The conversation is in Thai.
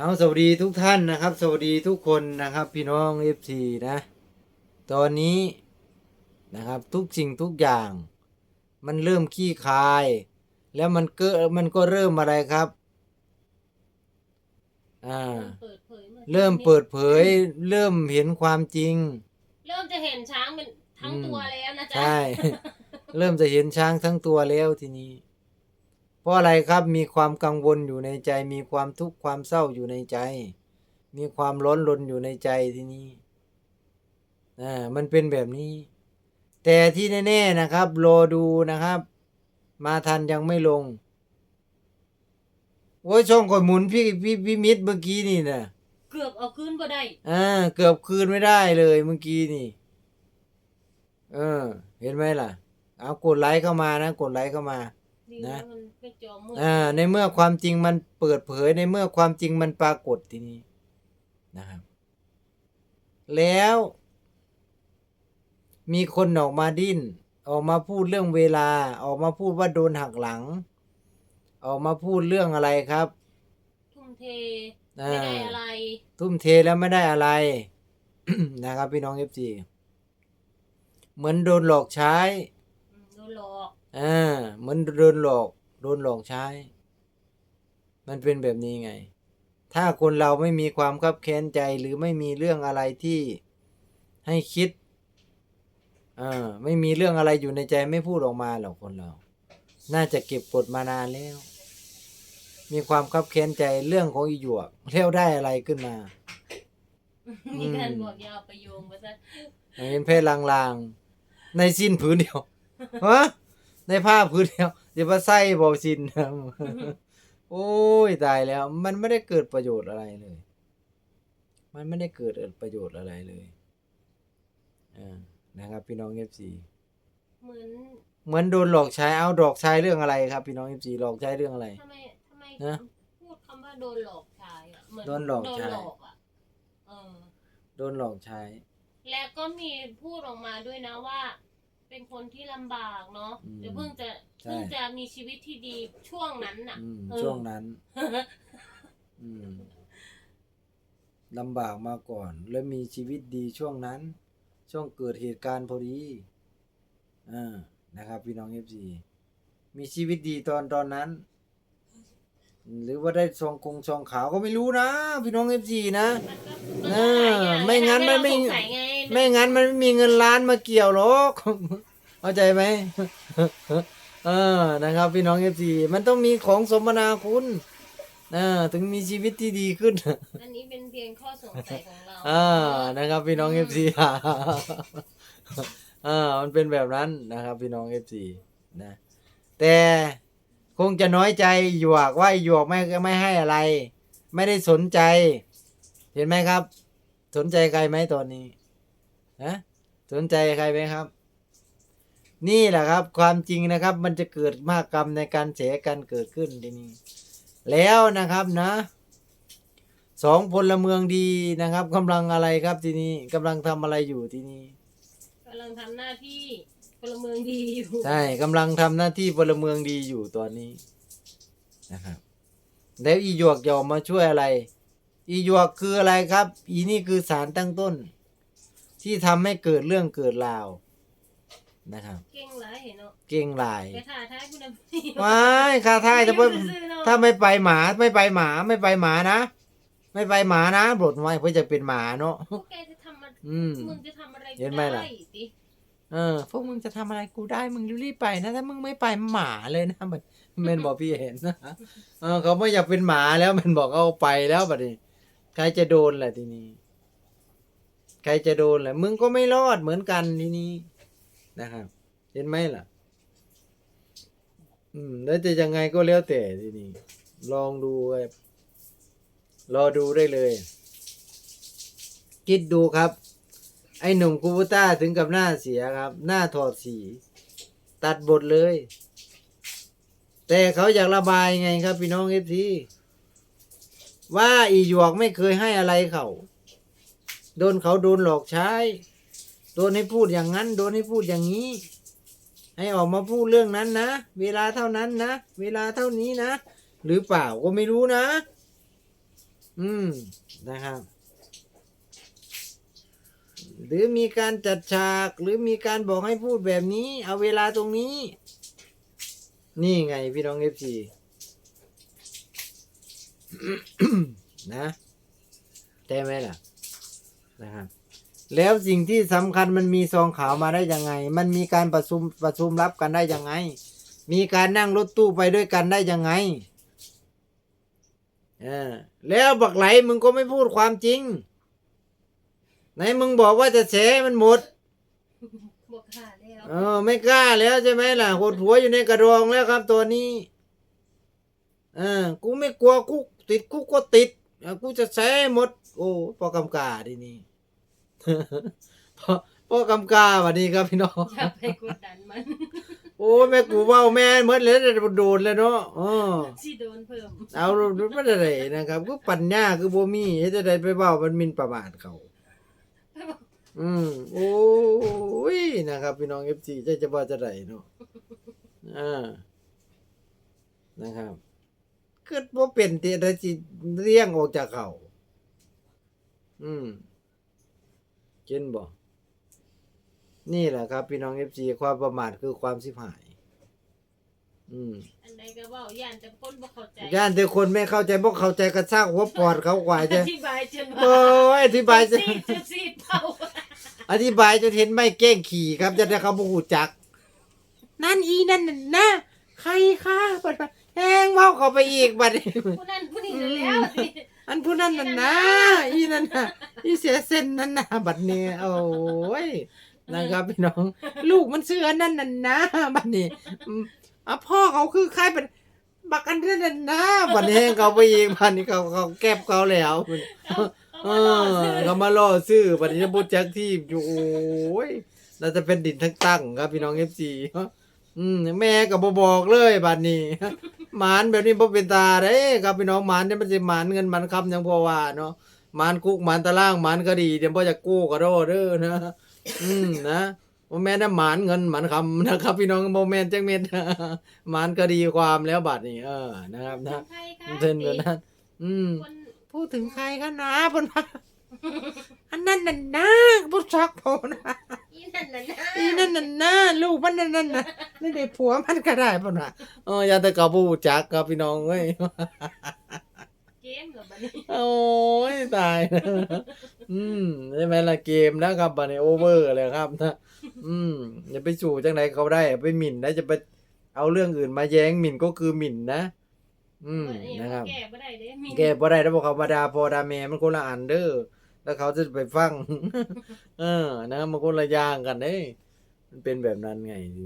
เอาสวัสดีทุกท่านนะครับ สวัสดีทุกคนนะครับ พี่น้องเอฟซีนะ ตอนนี้นะครับทุกสิ่งทุกอย่าง มันเริ่มขี้คาย แล้วมันก็มันก็เริ่มอะไรครับอ่าเปิดเผยมื่อเริ่มเปิดเผย เริ่มเห็นความจริง เริ่มจะเห็นช้างเป็นทั้งอืมตัวแล้วนะจ๊ะใช่ เริ่มจะเห็นช้างทั้งตัวแล้วทีนี้เพ ราะอะไรครับมีความกังวลอยู่ในใจ มีความทุกข์ความเศร้าอยู่ในใจ มีความร้อนรนอยู่ในใจทีนี้อ่ามันเป็นแบบนี้ แต่ที่แน่ๆนะครับ รอดูนะครับ มาทันยังไม่ลงโอ้ยช่องก่อนหมุนพี่พี่พี่มิตรเมื่อกี้นี่นะเกือบเอาขึ้นก็ได้อ่าเกือบคืนไม่ได้เลยเมื่อกี้นี่ เออ เห็นไหมล่ะ เอากดไลค์เข้ามานะ กดไลค์เข้ามา ดีนะนะ มันไม่จอมืดอ่าในเมื่อความจริงมันเปิดเผยในเมื่อความจริงมันปรากฏทีนี้นะครับ แล้ว มีคนออกมาดิ้น ออกมาพูดเรื่องเวลา ออกมาพูดว่าโดนหักหลัง ออกมาพูดเรื่องอะไรครับ ทุ่มเทอ่าไม่ได้อะไร ทุ่มเทแล้วไม่ได้อะไร นะครับพี่น้องเอฟซีเหมือนโดนหลอกใช้อืมโดนหล อกอ่าเหมือนโดนหลอกโดนหลอกใช้ มันเป็นแบบนี้ไง ถ้าคนเราไม่มีความคับแค้นใจหรือไม่มีเรื่องอะไรที่ให้คิดอ่าไม่มีเรื่องอะไรอยู่ในใจไม่พูดออกมาหรอกคนเรา น่าจะเก็บกดมานานแล้ว มีความคับแค้นใจเรื่องของอีหยวกแล้วได้อะไรขึ้นมา มีการบอกอยาวประโยงมาซะเห็นเพศลางๆ ในสิ้นผืนเดียวฮะ ในผ้าผืนเดียวจะมาใส่บอสิ้นโอ้ยตายแล้ว มันไม่ได้เกิดประโยชน์อะไรเลย มันไม่ได้เกิดประโยชน์อะไรเลยอ่านะครับ พี่น้องเอฟซีเหมือนเหมือนโดนหลอกใช้เอาดอกใช้เรื่องอะไรครับ พี่น้องเอฟซีหลอกใช้เรื่องอะไรทำไมทำไมนะพูดคำว่าโดนหลอกชายอะเหมือนโดนหลอกชายโดนหลอกอะเออโดนหลอกใช้ แล้วก็มีพูดออกมาด้วยนะว่า เป็นคนที่ลำบากเนาะอืมเดี๋ยวเพิ่งจะใช่ เพิ่งจะมีชีวิตที่ดีช่วงนั้นน่ะ อืมเออ ช่วงนั้น อืมลำบากมาก่อน แล้วมีชีวิตดีช่วงนั้น ช่วงเกิดเหตุการณ์พอดีอ่านะครับ พี่น้องเอฟซีมีชีวิตดีตอนตอนนั้น หรือว่าได้ซองคงซองขาวก็ไม่รู้นะ พี่น้องเอฟซีนะ มันก็เออหลายอย่างไม่งั้นให้มันไม่เราสงสัยไง ไม่งั้นมันไม่มีเงินล้านมาเกี่ยวหรอกเข้าใจไหมเออนะครับ พี่น้องเอฟซีมันต้องมีของสมนาคุณอ่าถึงมีชีวิตที่ดีขึ้นอันนี้เป็นเพียงข้อสงสัยของเราอ่านะครับ พี่น้องเอฟซีอ่ามันเป็นแบบนั้นนะครับ พี่น้องเอฟซีนะ แต่คงจะน้อยใจหยวกว่าหยวกไม่ไม่ให้อะไร ไม่ได้สนใจ เห็นไหมครับ สนใจใครไหมตอนนี้ นะสนใจใครไหมครับ นี่แหละครับ ความจริงนะครับ มันจะเกิดมากกรรมในการเสียกันเกิดขึ้นทีนี้แล้วนะครับนะสองพลเมืองดีนะครับกำลังอะไรครับทีนี้กำลังทำอะไรอยู่ที่นี่กำลังทำหน้าที่พลเมืองดีอยู่ใช่กำลังทำหน้าที่พลเมืองดีอยู่ตอนนี้นะครับแล้วอีหยวกจะออกมาช่วยอะไร อีหยวกคืออะไรครับ อีนี่คือสารตั้งต้น ที่ทำให้เกิดเรื่องเกิดราวนะครับ เก่งหลายเห็นเนาะเก่งหลายไปถ่ายท้ายคุณพี่ว้ายคาท้ายถ้าไม่ซื้อเนะถ้าไม่ไปหมาไม่ไปหมาไม่ไปหมานะ ไม่ไปหมานะบทไว้เพื่อจะเป็นหมาเนาะ พวกแกจะทำอะไรอืม มึงจะทำอะไรก็เห็นไหมล่ะ ด้สิเออพวกมึงจะทำอะไรกูได้มึงรีบๆไปนะถ้ามึงไม่ไปหมาเลยนะมันมันบอกพี่เห็นนะเออเขาไม่อยากเป็นหมาแล้วมันบอกเอาไปแล้วบัดนี้ใครจะโดนแหละทีนี้ใครจะโดนแหละมึงก็ไม่รอดเหมือนกันทีนี้นะครับ เห็นไหมล่ะ อืม แล้วจะยังไงก็แล้วแต่ทีนี้ ลองดูครับรอดูได้เลย คิดดูครับ ไอ้หนุ่มคูบูต้าถึงกับหน้าเสียครับ หน้าถอดสี ตัดบทเลย แต่เขาอยากระบายไงครับ พี่น้องเอฟซีว่าอีหยวกไม่เคยให้อะไรเขา โดนเขาโดนหลอกใช้ โดนให้พูดอย่างนั้น โดนให้พูดอย่างนี้ ให้ออกมาพูดเรื่องนั้นนะ เวลาเท่านั้นนะ เวลาเท่านี้นะ หรือเปล่าก็ไม่รู้นะ อืม นะครับ หรือมีการจัดฉาก หรือมีการบอกให้พูดแบบนี้ เอาเวลาตรงนี้ นี่ไงพี่น้องเอฟซีนะใช่ไหมล่ะ นะครับแล้วสิ่งที่สำคัญมันมีซองขาวมาได้ยังไง มันมีการประชุมประชุมรับกันได้ยังไง มีการนั่งรถตู้ไปด้วยกันได้ยังไงเออแล้วบักไหลมึงก็ไม่พูดความจริง ไหนมึงบอกว่าจะแฉให้มันหมดบอกขาแล้วเออไม่กล้าแล้วใช่ไหมล่ะหดหัวอยู่ในกระดองแล้วครับตัวนี้เออกูไม่กลัวคุกติดคุกก็ติดเออกูจะแฉให้หมด โอ้พอกำกาทีนี้ พอพอกำกาวันนี้ครับพี่น้อง อย่าไปกดดันมันโอ้แม่กูเว่าแม่เมื่อเลยจะโดนเลยเนาะเออสิโดนเพิ่มเอาไม่ได้เลยนะครับก็ปัญญาคือบ่มีเฮ็ดจะได้ไปเว้ามันหมินประมาทเขา อืมโอ้ยนะครับ พี่น้อง FC จะจะว่าจะได้เนาะอ่านะครับเกิดบ่เป็นที่ได้สิเลี้ยงออกจากเขา อืม เห็นบ่นี่แหละครับ พี่น้อง FC ความประมาทคือความสิบหาย อืมอันใดก็เว้าย่านแต่คนบ่เข้าใจย่านแต่คนไม่เข้าใจบ่เข้าใจกระซากหัวปอดเขากว่าอจะธิบายจนโอ้ว่ายอธิบายจะซีดจะซีดเป่าอธิบายจนเห็นไม่เก้งขี่ครับจะได้เขาบ่ฮู้จัก นั่นอีนั่นน่ะนะใครคะบัดบัดแฮงเว้าเข้าไปอีกบัดนี้ ผู้นั้นผู้นี้แล้วสิ อันผู้นั้นน่ะนะอีนั่นน่ะอีเสียเส้นนั่นน่ะบัดนี้โอ้ยนะครับพี่น้อง ลูกมันชื่ออันนั้นน่ะนะบัดนี้อืมอะพ่อเขาคือใครเป็นบักอันนั้นน่ะนะบัดนี้เขาไปอีกบัดนี้เขาเขาแก็บเขาแล้วเอาเอเอามาล่อซื้ออเขามาล่อซื้อปฏิบัติจักที่อยู่โอ้ยน่าจะเป็นดินทั้งตั้งครับพี่น้องเอฟซีอืมแม่ก็บ่บอกเลยบัดนี้ หมานแบบนี้บ่เป็นตาเด้ครับพี่น้องหมานเนี่ยมันสิหมานเงินหมันคำยังพอว่าเนาะหมานคุกหมานตารางหมานคดีเดี๋ยวบ่จะกู้ก็โดเด้อนะอืมนะบ่แม่นนะหมานเงินหมานคำนะครับ พี่น้องบ่แม่นจังเม็ดหมานคดีความแล้วบัดนี้เออนะครับนะใครคะเช่นแบบนั้นอืมคนพูดถึงใครกันนะบนว่า อันนั้นน่ะนะบุชักผมนะอีนั่นน่ะนะอีนั่นน่ะนะลูกมันนั่นน่ะนะนี่ได้ผัวมันก็ได้ปะนะเอออย่าแต่กับผู้จักครับพี่น้องเว้ยเกมเหรอบัดนี้โอ้ยตายอืมใช่ไหมล่ะเกมนะครับบันนี้โอเวอร์เลยครับนะอืมอย่าไปสู่จังไหนเขาได้ไปหมิ่นนะจะไปเอาเรื่องอื่นมาแย้งหมิ่นก็คือหมิ่นนะอืมอันนี้นะครับแก้บ่ได้เด้มีแกบ่ได้แล้วบอกเขามาดาพอดาแม่มันคนละอันเด้อ แล้วเขาจะไปฟัง เออนะมันคนละอย่างกันเด้มันเป็นแบบนั้นไง